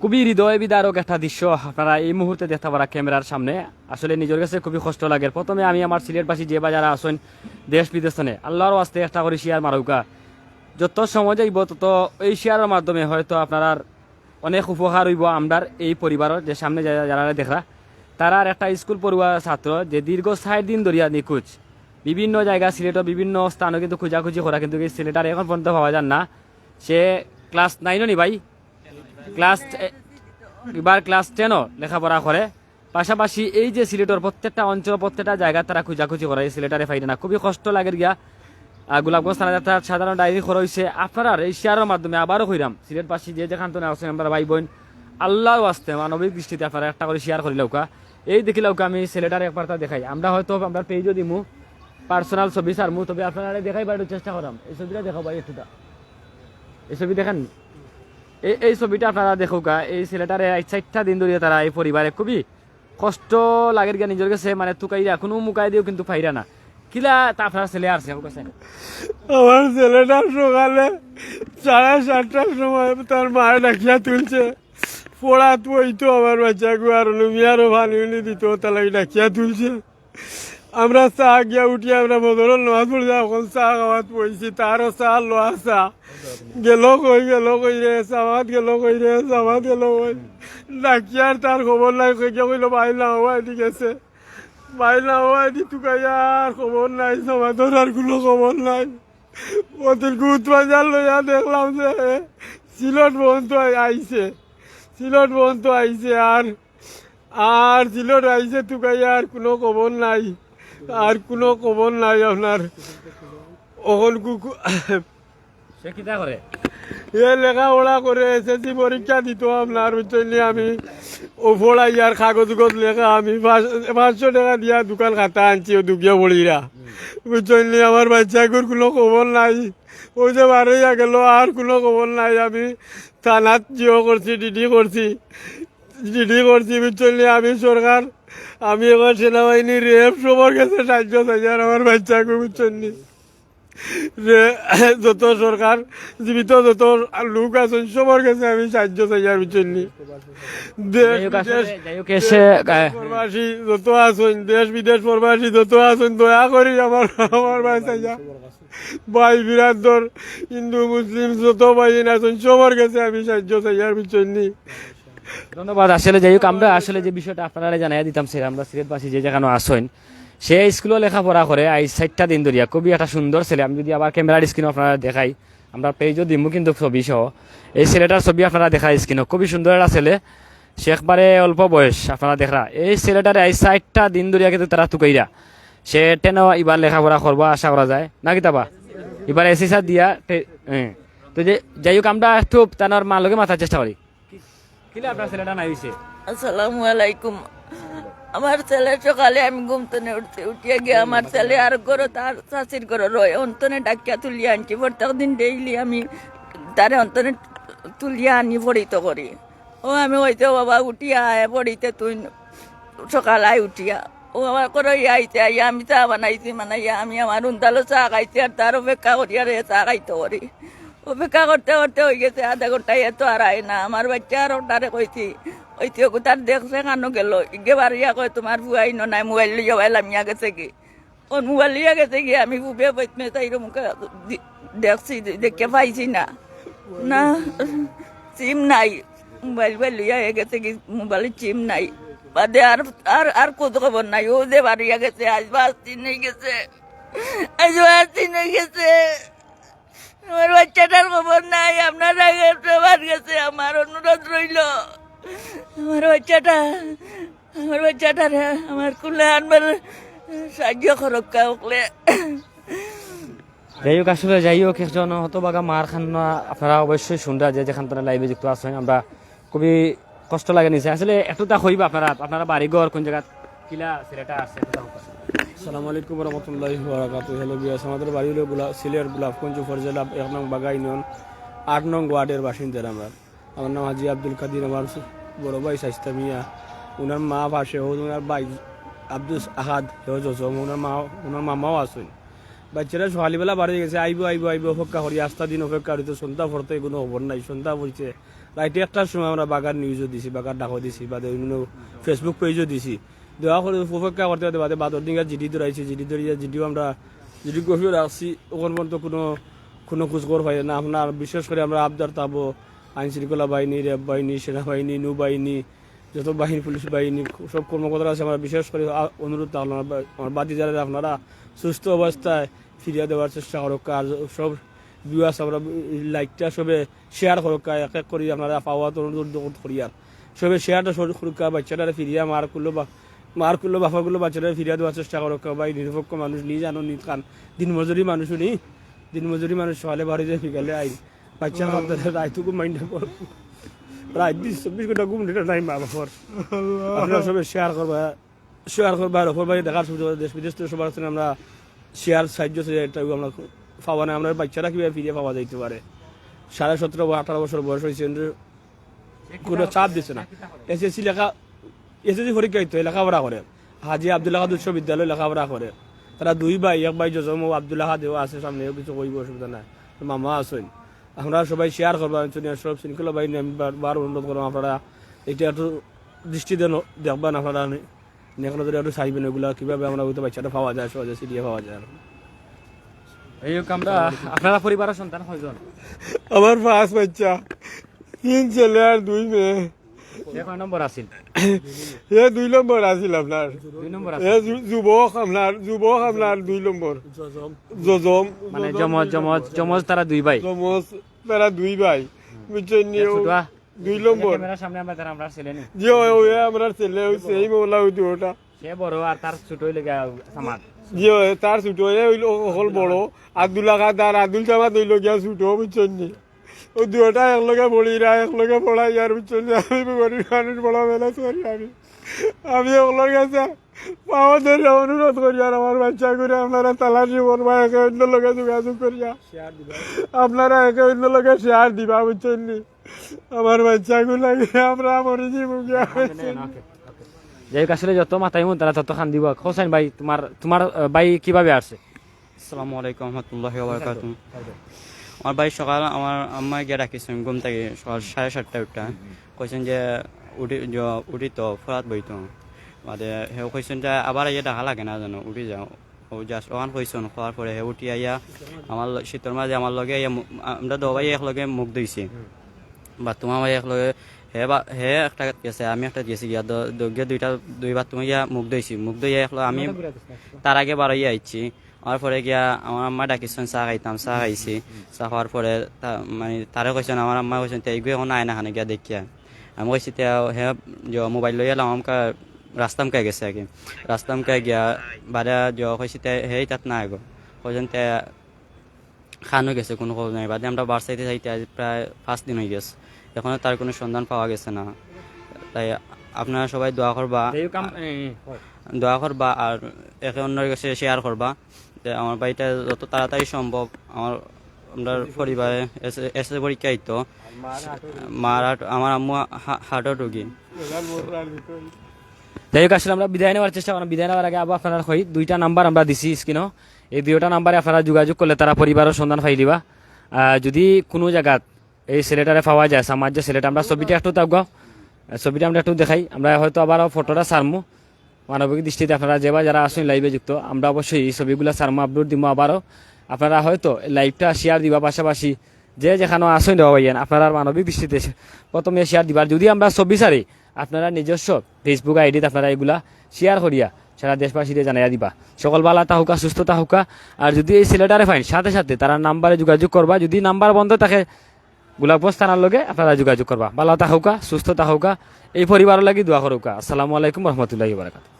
খুবই হৃদয় বিদারক একটা দৃশ্য আপনারা এই মুহূর্তে দেখতে পারা ক্যামেরার সামনে। আসলে নিজের কাছে খুবই কষ্ট লাগে। প্রথমে আমি আমার সিলেটবাসী যে বাজারে আসেন দেশ বিদেশনে আল্লাহর আস্তে একটা করে শেয়ার মারুকা। যত সময় যাইব, তত এই শেয়ারের মাধ্যমে হয়তো আপনার অনেক উপকার হইব আমরার এই পরিবারের যে সামনে যারা যারা দেখা তারা আর একটা স্কুল পড়ুয়া ছাত্র যে দীর্ঘ ষাট দিন ধরিয়া নিখোঁজ। বিভিন্ন জায়গা সিলেটের বিভিন্ন স্থানও কিন্তু খোঁজাখুঁজি করা কিন্তু এই সিলেটার এখন পর্যন্ত পাওয়া যান না। সে ক্লাস নাইনও নি ভাই? ক্লাস এবার ক্লাস টেনও লেখাপড়া করে। পাশাপাশি এই যে সিলেটের প্রত্যেকটা অঞ্চল, প্রত্যেকটা জায়গা তারা খুঁজাখুঁজি করে, এই সিলেটারে ফাইদে না। খুবই কষ্ট লাগে গিয়া। গোলাপগঞ্জ থানা যাত্রা সাধারণ ডায়েরি খরচ হয়েছে আপনারা এই শেয়ারের মাধ্যমে আবারও কইরাম, সিলেটবাসী যে যেখান তো আছেন আমরা ভাই বোন আল্লাহ আসতে মানবিক দৃষ্টিতে আপনারা একটা করে শেয়ার করি লৌকা। এই দেখি লৌকা, আমি সিলেটার একবার তা দেখাই। আমরা হয়তো, আমরা পেজও দিমু, পার্সোনাল ছবি সারমু তবে আপনারা দেখাই বাড়ির চেষ্টা করাম। এই ছবিটা একটুটা। এই ছবি দেখেন? এই এই ছবিটা আপনারা দেখুকা এই ছেলেটারে চারটা দিন ধরে তারা এই পরিবারে খুবই কষ্ট লাগে গিয়া নিজের কাছে মানে তুকাইরা কোনো মুকাই দিও কিন্তু ফাইরা না। কিলা তা আপনার ছেলে আসছে ওর কাছে আমার ছেলেটা সকালে সাড়ে সাতটার সময় তার মায়ের ডাকিয়া তুলছে। পড়াত বইতো আমার বাচ্চাকে, আর লুমিয়ারও উনি দিত তাহলে ডাকিয়া তুলছে। আমরা চা গিয়া উঠি, আমরা বদলের নামাজ পড়ে এখন চা খাওয়াত পড়ছি তারও চা লোয়া চা। গেল কই গেল কই রে সামাত গেল কই রে সামাত গেল কই ডাকিয়ার তার খবর নাই কই গিয়া কইলো ভাই না হওয়া এদিকে গেছে ভাই না হওয়া এদিক টুকাইয়া আর খবর নাই সমাজের আর কোনো খবর নাই। ওদের গুত বাজার লইয়া দেখলাম যে সিলট বন্ধ আইছে সিলট বন্ধ আইছে আর আর সিলট আইছে টুকাইয়া আর কোনো খবর নাই। আর কোনো খবর নাই আপনার। অকল কুকু সে কিতা করে? এ লেখাপড়া করে এসএসসি পরীক্ষা দিত আপনার বুঝছেন আমি। ও পড়াইয়ার কাগজ গজ লেখা আমি পাঁচ- পাঁচশো টাকা দিয়া দোকান খাতা আনছি ও দুকিয়া পড়িরা বুঝছেন আমার বাচ্চাগুর কোনো খবর নাই। ওই যে বারোইয়া গেল আর কোনো খবর নাই। আমি থানাত জিও করছি ডিডি করছি। ডিডি করছি বুঝছেন আমি সরকার। আমি এবার সেনাবাহিনী রেপ সবার কাছে সাহায্য চাইছি আমার বাচ্চাকে বুঝছেন নি যত সরকার জীবিত যত লোক আছেন সবার কাছে আমি সাহায্য চাই আর এসে আহ, প্রবাসী যত আছেন দেশ বিদেশ প্রবাসী যত আছেন দয়া করি আমার আমার ভাই চাইয়া ভাই বিরাদর হিন্দু মুসলিম যত ভাই আছেন সবার কাছে আমি সাহায্য চাই আর বুঝছেননি ধন্যবাদ, আসলে যাই হোক, আমরা আসলে যে বিষয়টা আপনারা জানাই দিতাম সে আমরা সিলেটবাসী যে যেখানে আসেন সে স্কুলে লেখাপড়া করে আই চারটা দিন ধরিয়া খুবই একটা সুন্দর ছেলে আমি যদি আবার ক্যামেরার স্ক্রিনে আপনারা দেখাই, আমরা পেজও দিমু কিন্তু ছবি সহ। এই ছেলেটার ছবি আপনারা দেখাই স্ক্রিনে খুবই সুন্দর একটা ছেলে সে একবারে অল্প বয়স, আপনারা দেখা এই ছেলেটার এই চারটা দিন ধরিয়া কিন্তু তারা তুকাইরা সে টেনও এবার লেখাপড়া করব, আশা করা যায়। না কিতাবা এবার এসি সার দিয়া। তো যে যাই হোক, আমরা একটু তার মা লগে মাথার চেষ্টা করি। কিলে আপনার ছেলেটা নাই হইছে। আসসালামু আলাইকুম। আমার ছেলে সকালে আমি ঘুমতনে উঠতে উঠিয়ে গিয়ে আমার ছেলে আর করো তার শাশির করো রয় অন্তনে ডাকিয়া তুলিয়া আনছি। প্রত্যেক দিন ডেইলি আমি তারে অন্তনে তুলিয়া আনি পড়িত করি। ও আমি হইতে বাবা উঠিয়া আয় পড়িতে তুই সকাল আয় উঠিয়া। ও আমার করে আইতে আইয়া আমি চা বানাইছি, বানাইয়া আমি আমার উন্তালো চা খাইছি আর তার অপেক্ষা করি আর চা খাইতে করি। অপেক্ষা করতে করতে হয়ে গেছে, আধা ঘন্টায় এত আর আয় না। আমার বাচ্চা আর ওটারে কইছি ওই তো তার দেখছে কানো গেল? ইগে বাড়িয়া কয় তোমার বুয়াই ন নাই, মোবাইল লিয়ে বাইলাম, ইয়া গেছে কি? ওর মোবাইল লিয়ে গেছে কি? আমি বুবে বইতমে তাই মুখে দেখছি দেখে পাইছি না। না সিম নাই। মোবাইল বাইল লিয়া গেছে কি? মোবাইলের সিম নাই। বাদে আর আর আর কত খবর নাই। ও যে বাড়িয়া গেছে আজ বাস চিনে গেছে। আজ বাস চিনে গেছে। আমার বাচ্চাটার খবর নাই, আপনার সবার গেছে, আমার অনুরোধ রইল। আমার বাচ্চাটা আমার বাচ্চাটা আমার কুলে আনবার সাহায্য করক্কা ওকলে যাই হোক, আসলে যাই হোক, একজন হতবাগা মার খান্না আপনারা অবশ্যই শুনরা যে যেখান থেকে লাইভে যুক্ত আছেন, আমরা খুবই কষ্ট লাগে নিছে। আসলে একটুটা হইবা আপনারা আপনারা বাড়ি ঘর কোন জায়গা কিলা ছেলেটা আছে। সালাম আলাইকুম রহমতুল্লাহ বারাকাতু হ্যালো বিয়াস আমাদের বাড়ি হলো গোলা সিলেট গোলাপগঞ্জ উপজেলা, এক নং বাগা ইউনিয়ন, আট নং ওয়ার্ডের বাসিন্দার আমরা। আমার নাম হাজি আব্দুল কাদির আমার বড় ভাই শাস্তা মিয়া। ওনার মা পাশে হোক ওনার ভাই আব্দুল আহাদ হেও জসম ওনার মা ওনার মামাও আছেন। বাচ্চারা সকালবেলা বাড়ি গেছে। আইব আইব আইব, অপেক্ষা করি আস্তা দিন অপেক্ষা করি তো সন্ধ্যা পড়তে কোনো খবর নাই। সন্ধ্যা পড়ছে রাইতে একটার সময় আমরা বাগান নিউজও দিছি বাগান ডাকও দিছি বা ফেসবুক পেজও দিছি। দেওয়া করে উপেক্ষা করতে করতে বাদে বাদর দিন জিডি ধরাইছি। জিডি ধরিয়া জিডিও আমরা, জিডি গভীর রাখছি ওখান পর্যন্ত কোনো কোনো খোঁজখবর পাই না। আপনার বিশেষ করে আমরা আবদার তাবো আইন শৃঙ্খলা বাহিনী, র্যাব বাহিনী সেনাবাহিনী নৌবাহিনী যত বাহিনী, পুলিশ বাহিনী, সব কর্মকর্তা আছে, আমরা বিশেষ করে অনুরোধ থাকল আমার বাদি যারা আপনারা সুস্থ অবস্থায় ফিরিয়ে দেওয়ার চেষ্টা করুক আর সব ভিউয়ার্স আমরা লাইকটা সবে শেয়ার করুক এক এক করি আপনারা পাওয়া তো অনুরোধ করি আর সবে শেয়ারটা করুক বাচ্চাটা ফিরিয়ে মার করল বা মার করল বাপাগুলো বাচ্চাটা ফিরিয়ে দেওয়ার চেষ্টা করুক বা এই নিরপেক্ষ মানুষ নিয়ে জানো নি কান দিন মজুরি মানুষও নি। দিন মজুরি মানুষ সকালে বাড়ি যায় বিকালে আই বাচ্চার মধ্যে রায়টুকু মাইন্ডে পড় রাত বিশ চব্বিশ ঘণ্টা ঘুম দিতে নাই মা বাপর আপনারা সবাই শেয়ার করবা শেয়ার করবা আর বাড়ি দেখার সুযোগ দেশ বিদেশ থেকে সবার সঙ্গে আমরা শেয়ার সাহায্য থেকে এটা আমরা পাওয়া না আমরা বাচ্চারা কীভাবে ফিরিয়ে পাওয়া যাইতে পারে সাড়ে সতেরো বা আঠারো বছর বয়স হয়েছে কোনো চাপ দিচ্ছে না। এসএসসি লেখা এসএসসি পরীক্ষা হয়, লেখাপড়া করে। হাজি আবদুল্লাহ উচ্চ বিদ্যালয় লেখাপড়া করে। তারা দুই ভাই এক ভাই যজম ও আবদুল্লাহ খাদেও আছে সামনে কিছু কইব অসুবিধা নাই। মামা আছেন। আমরা সবাই শেয়ার করবা সব শৃঙ্খলা বাহিনী আমি বার- অনুরোধ করব আপনারা এটা একটু দৃষ্টি দেন দেখবেন আপনারা এখানে যদি একটু চাইবেন এগুলা কীভাবে আমরা ওই বাচ্চাটা পাওয়া যায় সহজে সিরিয়া পাওয়া যায়। এই আমরা আপনারা পরিবারের সন্তান কয়জন আমার পাঁচ বাচ্চা তিন ছেলে আর দুই মেয়ে। কয় নম্বর আছিল? এ দুই নম্বর আছিল আপনার দুই নম্বর এ যুবক আপনার যুবক আপনার দুই নম্বর জজম মানে জমজ জমজ জমজ তারা দুই ভাই জমজ তারা দুই ভাই বুঝছেন দুই নম্বর সামনে আমরা তারা আমরা ছেলে নি? যে ওই আমরা ছেলে ওই সেই মোলা ওই ওটা সে বড় আর তার ছোট হইলে সামাদ যে তার ছুটো হইল হল বড়। আব্দুল্লাহ খান তার আব্দুল জামাত হইল গিয়া ছুটো বুঝছেন নি ও দুটা একলগে পড়িরা একলগে পড়াই আর নি? আমি গরিব মানুষ বড় বেলা করি আমি। আমি ওগুলোর কাছে আমাদের অনুরোধ করি আর আমার বাচ্চা করে আপনারা তালাশি করবা একে অন্য লোকে যোগাযোগ করিয়া। আপনারা একে অন্য লোকে শেয়ার দিবা বুঝছেন নি? আমার বাচ্চাগুলো আমরা মরে যাব গিয়া যাই হোক আসলে যত মাথায় মন তারা তত খান দিব। হোসেন ভাই তোমার তোমার ভাই কীভাবে আসছে? আসসালামু আলাইকুম রহমতুল্লাহ আমার ভাই সকাল আমার আম্মা গিয়ে রাখিছেন ঘুম থেকে সকাল সাড়ে সাতটায় উঠা। কইছেন যে উঠি য- উঠি তো ফরাত বইতো বাদে হে কইছেন যে আবার ইয়ে ডাকা লাগে না জানো উঠি যাও। ও জাস্ট ওখান কইছেন খোয়ার পরে হে উঠি আইয়া আমার শীতের মাঝে আমার লগে আমরা দবাই একলগে মুখ ধুইছি। বা তোমার ভাই একলগে হে বা হে একটা গেছে আমি একটা গেছি গিয়া দুইটা দুইবার তুমি গিয়া মুখ ধুইছি। মুখ ধুইয়া একলো আমি তার আগে বারোই আইছি। আমার পরে গিয়া আমার আম্মা ডাকিছেন চাহ খাইতাম চাহ খাইছি। চাহ খাওয়ার পরে মানে তারে কৈছেন আমার আম্মা কৈছেন তে এগুলো এখন আয় না খানে গিয়া দেখিয়া। আমি কইছি তে হে মোবাইল লই এলাম আমকা রাস্তাম কে গেছে আগে। রাস্তাম কে গিয়া বারে যে কইছি তে হে তাত না আগো। কৈছেন তে খানো গেছে কোনো খবর নাই। বাদে আমরা বারসাইতে যাইতে আজ প্রায় পাঁচ দিন হয়ে গেছে। এখনও তার কোনো সন্ধান পাওয়া গেছে না। তাই আপনারা সবাই দোয়া করবা। দোয়া করবা আর একে অন্যের কাছে শেয়ার করবা আমার বাড়িটা যত তাড়াতাড়ি সম্ভব আমার আমরা পরিবারে এসে এসে পরীক্ষা হইতো মার আমার আম্মু হা- হার্টের রোগী। যাই হোক, আসলে আমরা বিদায় নেওয়ার চেষ্টা করলাম। বিদায় নেওয়ার আগে আবার আপনারা কই, দুইটা নাম্বার আমরা দিছি স্ক্রিনও। এই দুইটা নাম্বারে আপনারা যোগাযোগ করলে তারা পরিবারের সন্ধান পাই দিবা। যদি কোনো জায়গাত এই ছেলেটারে পাওয়া যায় সামাজ যে ছেলেটা আমরা ছবিটা একটু তাও ছবিটা আমরা একটু দেখাই। আমরা হয়তো আবার ফটোটা সারমু মানবিক দৃষ্টিতে আপনারা যেবা যারা আসুন লাইভে যুক্ত, আমরা অবশ্যই এই ছবিগুলো সারমু আপলোড দিব আবারও। আপনারা হয়তো লাইভটা শেয়ার দিবা পাশাপাশি যে যেখানে আসুন দেওয়া ভাইয়ান আপনারা মানবিক দৃষ্টিতে প্রথমে শেয়ার দিবার। যদি আমরা ছবি সারি, আপনারা নিজস্ব ফেসবুক আইডিতে আপনারা এগুলা শেয়ার করিয়া সারা দেশবাসীতে জানাইয়া দিবা। সকল বালা তাহুকা সুস্থ তাহুকা আর যদি এই ছেলেটারে ফাইন সাথে সাথে তারা নাম্বারে যোগাযোগ করবা। যদি নাম্বার বন্ধ থাকে গোলাপগঞ্জ থানার লগে আপনারা যোগাযোগ করবা। বালা তাহুকা সুস্থ তাহুকা এই পরিবারের লাগি দোয়া করুকা। আসসালামু আলাইকুম রহমতুল্লাহি বারাকাতুহু।